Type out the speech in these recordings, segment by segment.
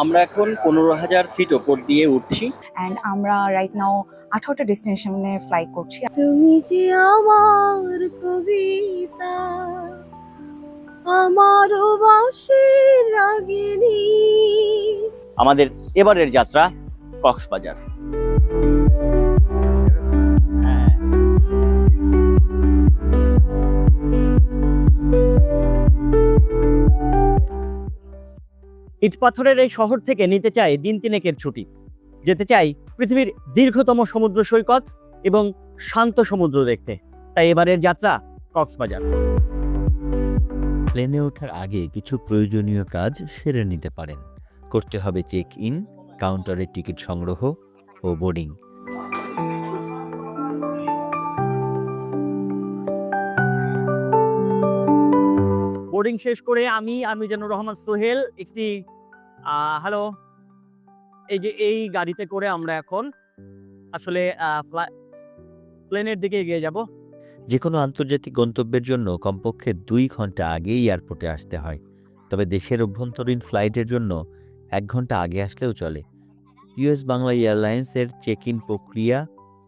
আমরা এখন পনেরো হাজার ফিট ওপর দিয়ে উঠছি। অ্যান্ড আমরা রাইট নাও আঠারোটা ডেস্টিনেশনে ফ্লাই করছি। তুমি যে আমার কবিতা আমার বাসের রাগিনী। আমাদের এবারের যাত্রা কক্সবাজার। ইট পাথরের এই শহর থেকে নিতে চাই দিন তিনেকের ছুটি। যেতে চাই পৃথিবীর দীর্ঘতম সমুদ্র সৈকত এবং শান্ত সমুদ্র দেখতে। তাই এবারের যাত্রা কক্সবাজার। প্লেনে ওঠার আগে কিছু প্রয়োজনীয় কাজ সেরে নিতে পারেন। করতে হবে চেক ইন কাউন্টারে টিকিট সংগ্রহ ও বোর্ডিং। বোর্ডিং শেষ করে আমি আমি যেন রহমান সোহেল একটি হ্যালো এই যে, এই গাড়িতে করে আমরা এখন আসলে প্লেনের দিকে এগিয়ে যাব। যে কোনো আন্তর্জাতিক গন্তব্যের জন্য কমপক্ষে দুই ঘণ্টা আগেই এয়ারপোর্টে আসতে হয়। তবে দেশের অভ্যন্তরীণ ফ্লাইটের জন্য এক ঘণ্টা আগে আসলেও চলে। ইউএস বাংলা এয়ারলাইন্সের চেক ইন প্রক্রিয়া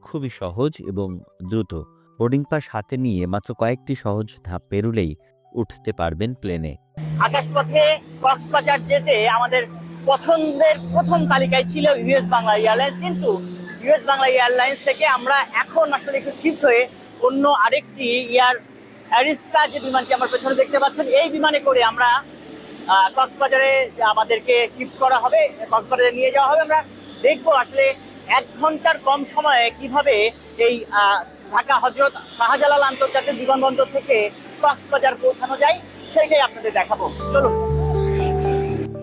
খুবই সহজ এবং দ্রুত। বোর্ডিং পাস হাতে নিয়ে মাত্র কয়েকটি সহজ ধাপ পেরুলেই উঠতে পারবেন প্লেনে। আকাশপথে কক্সবাজার যেতে আমাদের পছন্দের প্রথম তালিকায় ছিল ইউএস বাংলা এয়ারলাইন্স, কিন্তু ইউএস বাংলা এয়ারলাইন্স থেকে আমরা এখন আসলে একটু শিফট হয়ে অন্য আরেকটি এয়ার অ্যারিস্টা যে বিমানটি আমার পেছনে দেখতে পাচ্ছেন, এই বিমানে করে আমরা কক্সবাজারে আমাদেরকে শিফট করা হবে, কক্সবাজারে নিয়ে যাওয়া হবে। আমরা দেখব আসলে এক ঘণ্টার কম সময়ে কীভাবে এই ঢাকা হজরত শাহজালাল আন্তর্জাতিক বিমানবন্দর থেকে কক্সবাজার পৌঁছানো যায় সেটাই আপনাদের দেখাবো। চলুন।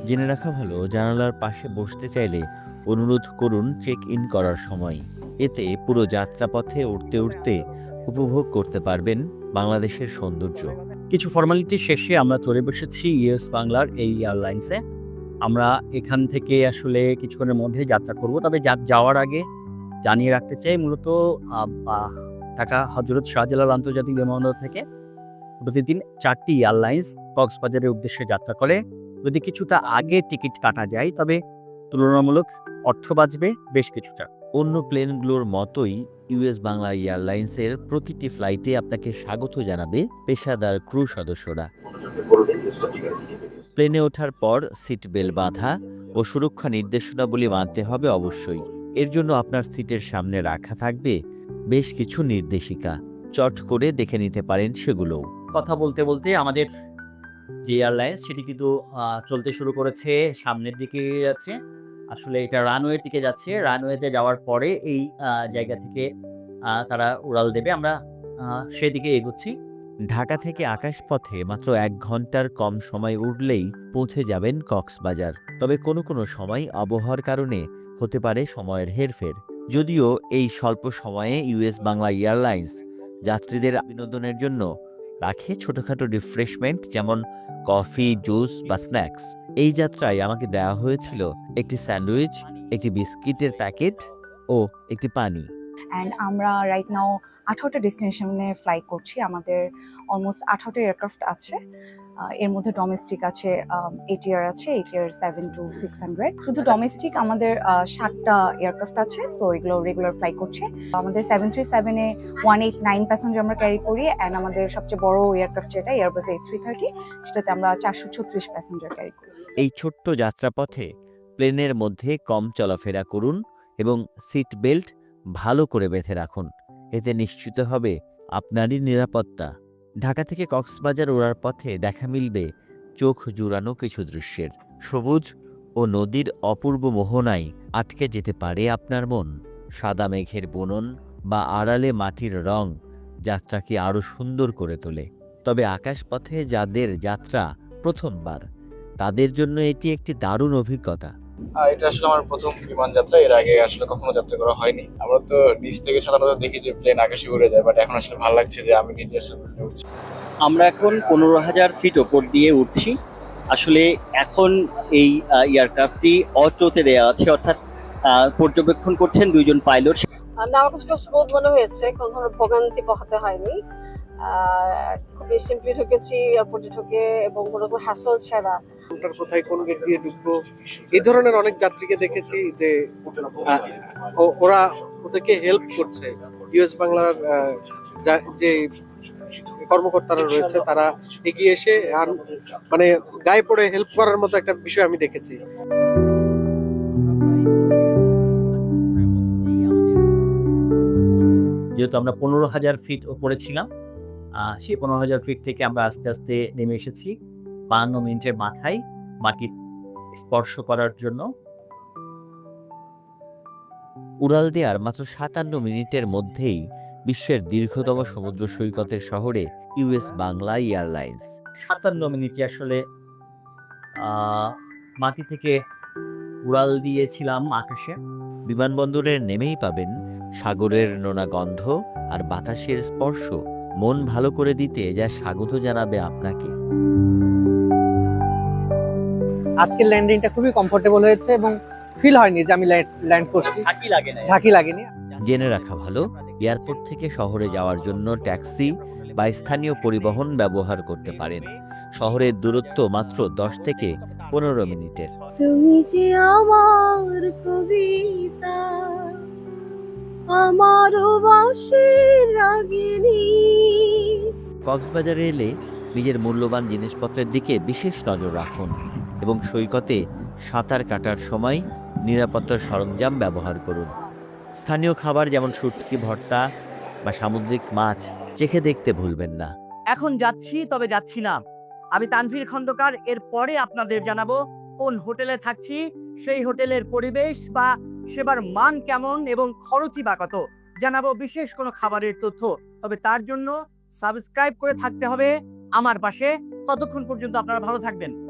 জেনে রাখা ভালো জানালার পাশে বসতে চাইলে অনুরোধ করুন চেক ইন করার সময়। এতে পুরো যাত্রাপথে উঠতে উঠতে উপভোগ করতে পারবেন বাংলাদেশের সৌন্দর্য। কিছু ফর্মালিটি শেষে আমরা চলে বসেছি ইউএস বাংলার এই এয়ারলাইন্সে। আমরা এখান থেকে আসলে কিছুক্ষণের মধ্যে যাত্রা করব তবে যা- যাওয়ার আগে জানিয়ে রাখতে চাই মূলত ঢাকা হজরত শাহজালাল আন্তর্জাতিক বিমানবন্দর থেকে প্রতিদিন চারটি এয়ারলাইন্স কক্সবাজারের উদ্দেশ্যে যাত্রা করে। যদি কিছুটা আগে টিকিট কাটা যায়, তবে তুলনামূলক অর্থ বাঁচবে বেশ কিছুটা। অন্য প্লেনগুলোর মতোই ইউএস বাংলা এয়ারলাইন্সের প্রতিটি ফ্লাইটে আপনাকে স্বাগত জানাবে পেশাদার ক্রু সদস্যরা। প্লেনে ওঠার পর সিট বেল বাঁধা ও সুরক্ষা নির্দেশনাবলী মানতে হবে অবশ্যই। এর জন্য আপনার সিটের সামনে রাখা থাকবে বেশ কিছু নির্দেশিকা। চট করে দেখে নিতে পারেন সেগুলোও। কথা বলতে বলতে আমাদের যে এয়ারলাইন্স সেটি কিন্তু চলতে শুরু করেছে, সামনের দিকে যাচ্ছে। আসলে এটা রানওয়ে দিকে যাচ্ছে। রানওয়েতে যাওয়ার পরে এই জায়গা থেকে তারা উড়াল দেবে। আমরা সেদিকে এগোচ্ছি। ঢাকা থেকে আকাশপথে মাত্র এক ঘণ্টার কম সময় উঠলেই পৌঁছে যাবেন কক্সবাজার। তবে কোনো কোনো সময় আবহাওয়ার কারণে হতে পারে সময়ের হেরফের। যদিও এই স্বল্প সময়ে ইউএস বাংলা এয়ারলাইন্স যাত্রীদের বিনোদনের জন্য রাখে ছোটোখাটো রিফ্রেশমেন্ট যেমন কফি জুস বা স্ন্যাক্স এই যাত্রায় আমাকে দেওয়া হয়েছিল একটি স্যান্ডউইচ একটি বিস্কিটের প্যাকেট ও একটি পানি। অ্যান্ড আমরা রাইট নাও আঠারোটা ডেস্টিনেশনে ফ্লাই করছি। আমাদের অলমোস্ট আঠারোটা এয়ারক্রাফট আছে। এর মধ্যে ডোমেস্টিক আছে এটিআর আছে ATR seven two six hundred শুধু ডোমেস্টিক আমাদের সাতটা এয়ারক্রাফট আছে সো এগুলো রেগুলার ফ্লাই করছে। আমাদের সেভেন থ্রি সেভেনে ওয়ান এইট নাইন প্যাসেঞ্জার আমরা ক্যারি করি অ্যান্ড আমাদের সবচেয়ে বড় এয়ারক্রাফট যেটা এয়ারবাস এইট থ্রি থার্টি সেটাতে আমরা চারশো ছত্রিশ প্যাসেঞ্জার ক্যারি করি। এই ছোট্ট যাত্রাপথে প্লেনের মধ্যে কম চলাফেরা করুন এবং সিট বেল্ট ভালো করে বেঁধে রাখুন। এতে নিশ্চিত হবে আপনারই নিরাপত্তা। ঢাকা থেকে কক্সবাজার ওড়ার পথে দেখা মিলবে চোখ জুড়ানো কিছু দৃশ্যের। সবুজ ও নদীর অপূর্ব মোহনায় আটকে যেতে পারে আপনার মন। সাদা মেঘের বনন বা আড়ালে মাটির রং যাত্রাকে আরও সুন্দর করে তোলে। তবে আকাশপথে যাদের যাত্রা প্রথমবার, তাদের জন্য এটি একটি দারুণ অভিজ্ঞতা। এটা আসলে আমার প্রথম বিমান যাত্রা এর আগে আসলে কখনো যাত্রা করা হয়নি। আমরা তো নিচ থেকে সাধারণত দেখি যে প্লেন আকাশে উড়ে যায় বাট এখন আসলে ভালো লাগছে যে আমি নিজে আসলে প্লেনে উঠছি আমরা এখন পনেরো হাজার ফিট ওপর দিয়ে উঠছি আসলে এখন এই এয়ারক্রাফটটি অটোতে দেওয়া আছে অর্থাৎ পর্যবেক্ষণ করছেন দুইজন পাইলট আর না আমার কাছে খুব স্মুথ মনে হয়েছে কোনো ধরনের ভোগান্তি পোহাতে হয়নি। খুবই সিম্পলি ঢুকেছি এয়ারপোর্টে ঢুকে এবং কোনো রকম হ্যাসল ছাড়া কাউন্টার কোথায় কোন গেট দিয়ে ঢুকবো? এই ধরনের অনেক যাত্রীকে দেখেছি যে ওরা ওদেরকে হেল্প করছে। ইউএস বাংলার যে কর্মকর্তারা রয়েছে, তারা এগিয়ে এসে আর মানে গায়ে পড়ে হেল্প করার মতো একটা বিষয় আমি দেখেছি। যেহেতু আমরা পনেরো হাজার ফিট ওপরে ছিলাম সেই পনেরো হাজার ফিট থেকে আমরা আস্তে আস্তে নেমে এসেছি। বান্ন মিনিটের মাথায় মাটি স্পর্শ করার জন্য। উড়াল দেওয়ার মাত্র সাতান্ন মিনিটের মধ্যেই বিশ্বের দীর্ঘতম সমুদ্র সৈকতের শহরে ইউএস বাংলা এয়ারলাইন্স। সাতান্ন মিনিটে আসলে মাটি থেকে উড়াল দিয়েছিলাম আকাশে। বিমানবন্দরে নেমেই পাবেন সাগরের নোনা গন্ধ আর বাতাসের স্পর্শ। মন ভালো করে দিতে যা স্বাগত জানাবে আপনাকে। আজকের ল্যান্ডিংটা খুবই কমফোর্টেবল হয়েছে এবং ফিল হয়নি যে আমি ল্যান্ড করছি। থাকি লাগে না ঝাঁকি লাগেনি। জেনে রাখা ভালো এয়ারপোর্ট থেকে শহরে যাওয়ার জন্য ট্যাক্সি বা স্থানীয় পরিবহন ব্যবহার করতে পারেন। শহরের দূরত্ব মাত্র দশ থেকে পনেরো মিনিটের। তুমি যে আমার কবিতা আমার বাসের রাগিনী। কক্সবাজারে এলে নিজের মূল্যবান জিনিসপত্রের দিকে বিশেষ নজর রাখুন এবং সৈকতে সাঁতার কাটার সময় নিরাপত্তার সরঞ্জাম ব্যবহার করুন। স্থানীয় খাবার যেমন শুটকি ভর্তা বা সামুদ্রিক মাছ চেখে দেখতে ভুলবেন না। এখন যাচ্ছি তবে যাচ্ছি না। আমি তানভীর খন্দকার এর পরে আপনাদের জানাব কোন হোটেলে থাকছি সেই হোটেলের পরিবেশ বা সেবার মান কেমন এবং খরচই বা কত? জানাব বিশেষ কোনো খাবারের তথ্য। তবে তার জন্য সাবস্ক্রাইব করে থাকতে হবে। আমার পাশে। ততক্ষণ পর্যন্ত আপনারা ভালো থাকবেন।